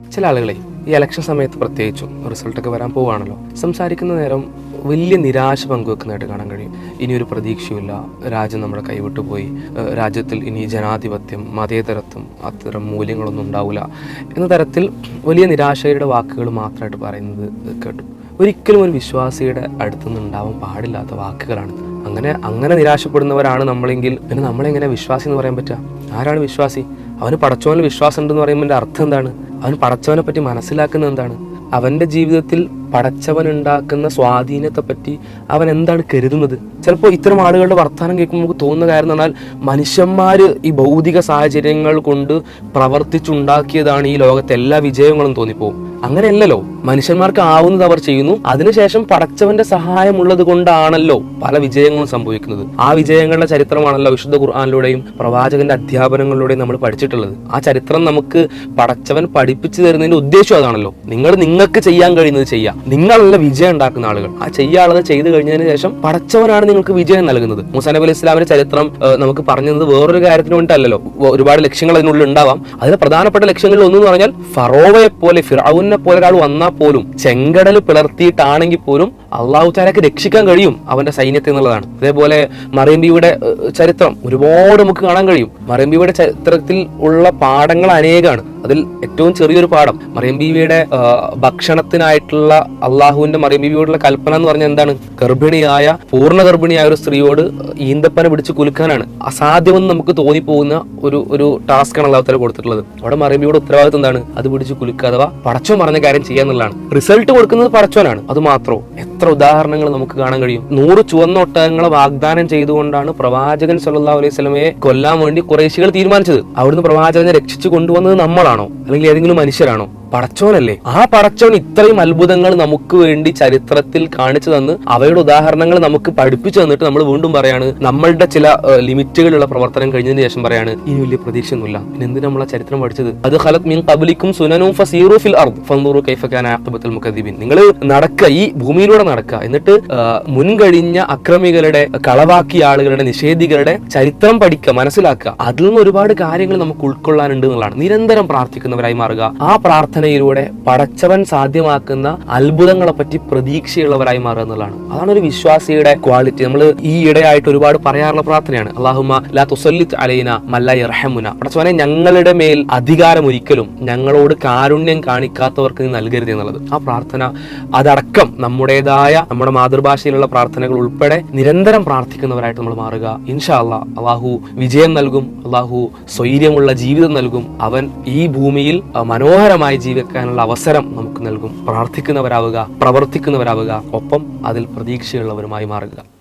ചില ആളുകളെ ഈ ഇലക്ഷൻ സമയത്ത് പ്രത്യേകിച്ചും റിസൾട്ടൊക്കെ വരാൻ പോവുകയാണല്ലോ. സംസാരിക്കുന്ന നേരം വലിയ നിരാശ പങ്കുവെക്കുന്നതായിട്ട് കാണാൻ കഴിയും. ഇനി ഒരു പ്രതീക്ഷയുമില്ല. രാജ്യം നമ്മുടെ കൈവിട്ടു പോയി. രാജ്യത്തിൽ ഇനി ജനാധിപത്യം മതേതരത്വം അത്തരം മൂല്യങ്ങളൊന്നും ഉണ്ടാവില്ല എന്ന തരത്തിൽ വലിയ നിരാശയുടെ വാക്കുകൾ മാത്രമായിട്ട് പറയുന്നത് കേട്ടു. ഒരിക്കലും ഒരു വിശ്വാസിയുടെ അടുത്തുനിന്ന് ഉണ്ടാവാൻ പാടില്ലാത്ത വാക്കുകളാണ്. അങ്ങനെ അങ്ങനെ നിരാശപ്പെടുന്നവരാണ് നമ്മളെങ്കിൽ പിന്നെ നമ്മളെങ്ങനെ വിശ്വാസി എന്ന് പറയാൻ പറ്റുക? ആരാണ് വിശ്വാസി? അവന് പടച്ചോനിൽ വിശ്വാസം ഉണ്ടെന്ന് പറയുമ്പോൾ അർത്ഥം എന്താണ്? അവൻ പടച്ചവനെ പറ്റി മനസ്സിലാക്കുന്നത് എന്താണ്? അവന്റെ ജീവിതത്തിൽ പടച്ചവൻ ഉണ്ടാക്കുന്ന സ്വാധീനത്തെ പറ്റി അവൻ എന്താണ് കരുതുന്നത്? ചിലപ്പോൾ ഇത്തരം ആളുകളുടെ വർത്തമാനം കേൾക്കുമ്പോൾ നമുക്ക് തോന്നുന്ന കാര്യം എന്ന് പറഞ്ഞാൽ മനുഷ്യന്മാർ ഈ ഭൗതിക സാഹചര്യങ്ങൾ കൊണ്ട് പ്രവർത്തിച്ചുണ്ടാക്കിയതാണ് ഈ ലോകത്തെ എല്ലാ വിജയങ്ങളും തോന്നിപ്പോവും. അങ്ങനെയല്ലല്ലോ മനുഷ്യന്മാർക്ക് ആവുന്നത് അവർ ചെയ്യുന്നു. അതിനുശേഷം പടച്ചവന്റെ സഹായമുള്ളത് കൊണ്ടാണല്ലോ പല വിജയങ്ങളും സംഭവിക്കുന്നത്. ആ വിജയങ്ങളുടെ ചരിത്രമാണല്ലോ വിശുദ്ധ ഖുർആാനിലൂടെയും പ്രവാചകന്റെ അധ്യാപനങ്ങളിലൂടെയും നമ്മൾ പഠിച്ചിട്ടുള്ളത്. ആ ചരിത്രം നമുക്ക് പടച്ചവൻ പഠിപ്പിച്ചു തരുന്നതിന്റെ ഉദ്ദേശം അതാണല്ലോ. നിങ്ങൾ നിങ്ങൾക്ക് ചെയ്യാൻ കഴിയുന്നത് ചെയ്യാം. നിങ്ങളല്ല വിജയം ഉണ്ടാക്കുന്ന ആളുകൾ. ആ ചെയ്യാനുള്ളത് ചെയ്തു കഴിഞ്ഞതിന് ശേഷം പടച്ചവനാണ് നിങ്ങൾക്ക് വിജയം നൽകുന്നത്. മുസാനബ് അലി ഇസ്ലാമിന്റെ ചരിത്രം നമുക്ക് പറഞ്ഞത് വേറൊരു കാര്യത്തിന് വേണ്ടിയിട്ടല്ലോ ഒരുപാട് ലക്ഷ്യങ്ങൾ അതിനുള്ളിൽ ഉണ്ടാവാം. അതിലെ പ്രധാനപ്പെട്ട ലക്ഷ്യങ്ങളിൽ ഒന്നെന്ന് പറഞ്ഞാൽ ഫറോവയെ പോലെ ഫിറൌനെ പോലെ ഒരാൾ വന്നാൽ പോലും ചെങ്കടൽ പിളർത്തിയിട്ടാണെങ്കിൽ പോലും അള്ളാഹു താലക്ക് രക്ഷിക്കാൻ കഴിയും അവന്റെ സൈന്യത്തെ എന്നുള്ളതാണ്. അതേപോലെ ഏഹ്, ചരിത്രം ഒരുപാട് നമുക്ക് കാണാൻ കഴിയും. മറിയമ്പിയുടെ ചരിത്രത്തിൽ ഉള്ള പാഠങ്ങൾ അനേകമാണ് അതിൽ ഏറ്റവും ചെറിയൊരു പാഠം. മറിയം ബീവിയുടെ ഭക്ഷണത്തിനായിട്ടുള്ള അള്ളാഹുവിന്റെ മറിയം ബീവിയോടുള്ള കൽപ്പന എന്ന് പറഞ്ഞാൽ എന്താണ്? ഗർഭിണിയായ പൂർണ ഗർഭിണിയായ ഒരു സ്ത്രീയോട് ഈന്തപ്പന പിടിച്ച് കുലുക്കാനാണ്. അസാധ്യമെന്ന് നമുക്ക് തോന്നിപ്പോകുന്ന ഒരു ഒരു ടാസ്ക് ആണ് അള്ളാഹുത്തല കൊടുത്തിട്ടുള്ളത്. അവിടെ മറിയം ബീവിയുടെ ഉത്തരവാദിത്വം എന്താണ്? അത് പിടിച്ച് കുലുക്കുക അഥവാ പടച്ചോൻ പറഞ്ഞ കാര്യം ചെയ്യാന്നുള്ളതാണ് റിസൾട്ട് കൊടുക്കുന്നത് പടച്ചോനാണ്. അത് മാത്രമോ? എത്ര ഉദാഹരണങ്ങൾ നമുക്ക് കാണാൻ കഴിയും. നൂറ് ചുവന്ന ഒട്ടകങ്ങളെ വാഗ്ദാനം ചെയ്തുകൊണ്ടാണ് പ്രവാചകൻ സല്ലല്ലാഹു അലൈഹി സ്വലമയെ കൊല്ലാൻ വേണ്ടി കുറേശികൾ തീരുമാനിച്ചത്. അവിടുന്ന് പ്രവാചകനെ രക്ഷിച്ചു കൊണ്ടുവന്നത് നമ്മളാണോ. അല്ലെങ്കിൽ ഏതെങ്കിലും മനുഷ്യരാണോ? പടച്ചോനല്ലേ? ആ പടച്ചോൻ ഇത്രയും അത്ഭുതങ്ങൾ നമുക്ക് വേണ്ടി ചരിത്രത്തിൽ കാണിച്ചു തന്ന് അവയുടെ ഉദാഹരണങ്ങൾ നമുക്ക് പഠിപ്പിച്ചു തന്നിട്ട് നമ്മൾ വീണ്ടും പറയാണ്. നമ്മളുടെ ചില ലിമിറ്റുകളുള്ള പ്രവർത്തനം കഴിഞ്ഞതിന് ശേഷം പറയാണ് ഇനി വലിയ പ്രതീക്ഷയൊന്നുമില്ല. പിന്നെ എന്തിനാ നമ്മൾ ചരിത്രം പഠിച്ചത്? അത് ഹലത് മീൻ കബലിക്കും സുനനും ഫസീറു ഫിൽ അർദ്. ഫൻദുറു കൈഫ കാന ആഖിബത്തുൽ മുകദ്ദിബിൻ. നിങ്ങൾ നടക്കുക ഈ ഭൂമിയിലൂടെ നടക്കുക. എന്നിട്ട് മുൻ മുൻകഴിഞ്ഞ അക്രമികളുടെ കളവാക്കിയ ആളുകളുടെ നിഷേധികളുടെ ചരിത്രം പഠിക്കുക മനസ്സിലാക്കുക. അതിൽ നിന്ന് ഒരുപാട് കാര്യങ്ങൾ നമുക്ക് ഉൾക്കൊള്ളാനുണ്ട് എന്നുള്ളതാണ്. നിരന്തരം പ്രാർത്ഥിക്കുന്നവരായി മാറുക. ആ പ്രാർത്ഥനയിലൂടെ പടച്ചവൻ സാധ്യമാക്കുന്ന അത്ഭുതങ്ങളെ പറ്റി പ്രതീക്ഷയുള്ളവരായി മാറുക എന്നുള്ളതാണ്. അതാണ് ഒരു വിശ്വാസിയുടെ ക്വാളിറ്റി നമ്മൾ ഈ ഇടയായിട്ട് ഒരുപാട് പറയാറുള്ള പ്രാർത്ഥനയാണ്. അള്ളാഹുമ ലാ തുസല്ലിത്ത് അലൈന മല്ല റഹമുന പടച്ചവനെ ഞങ്ങളുടെ മേൽ അധികാരം ഒരിക്കലും ഞങ്ങളോട് കാരുണ്യം കാണിക്കാത്തവർക്ക് നീ നൽകരുത് എന്നുള്ളത്. ആ പ്രാർത്ഥന അതടക്കം നമ്മുടേതായ നമ്മുടെ മാതൃഭാഷയിലുള്ള പ്രാർത്ഥനകൾ ഉൾപ്പെടെ നിരന്തരം പ്രാർത്ഥിക്കുന്നവരായിട്ട് നമ്മൾ മാറുക. ഇൻഷാ അല്ലാ അള്ളാഹു വിജയം നൽകും. അള്ളാഹു സ്വൈര്യമുള്ള ജീവിതം നൽകും. അവൻ ഈ ഭൂമിയിൽ മനോഹരമായി ജീവിക്കാനുള്ള അവസരം നമുക്ക് നൽകും. പ്രാർത്ഥിക്കുന്നവരാവുക പ്രവർത്തിക്കുന്നവരാവുക. ഒപ്പം അതിൽ പ്രതീക്ഷയുള്ളവരുമായി മാറുക.